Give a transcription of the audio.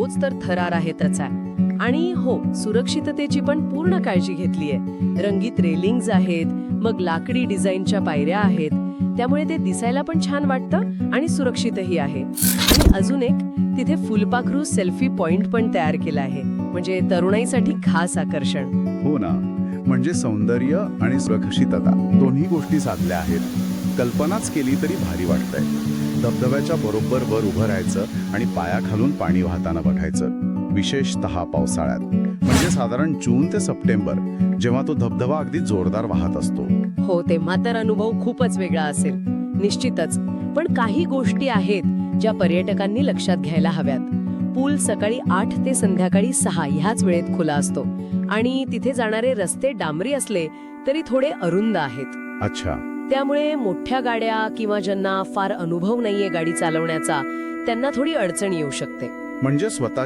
तोच तर थरार आहे त्याचा. आणि हो सुरक्षिततेची पण पूर्ण काळजी घेतलीये. रंगीत रेलिंग्ज आहेत मग लाकडी डिझाईनच्या पायऱ्या आहेत. त्यामुळे ते दिसायला पण छान वाटतं आणि सुरक्षितही आहे. आणि अजून एक तिथे फुलपाखरू सेल्फी पॉइंट पण तयार केला आहे. म्हणजे तरुणाईसाठी खास आकर्षण. हो ना. म्हणजे सौंदर्य आणि सुरक्षितता दोन्ही गोष्टी साधल्या आहेत. कल्पनाच केली तरी भारी वाटतंय. धबधब्याच्या बरोबर वर उभं राहायचं आणि पायाखालून पाणी वाहताना बघायचं. विशेषतः पावसाळ्यात. म्हणजे साधारण जून ते सप्टेंबर जेव्हा तो धबधबा अगदी जोरदार वाहत असतो. हो तेव्हा तर अनुभव खूपच वेगळा असेल. निश्चितच. पण काही गोष्टी आहेत ज्या पर्यटकांनी लक्षात घ्यायला हव्यात. पूल सकाळी आठ ते संध्याकाळी सहा ह्याच वेळेत खुला असतो. आणि तिथे जाणारे रस्ते डांबरी असले तरी थोडे अरुंद आहेत. अच्छा. त्यामुळे मोठ्या गाड्या किंवा ज्यांना फार अनुभव नाहीये गाडी चालवण्याचा त्यांना थोडी अडचण येऊ शकते. म्हणजे स्वतः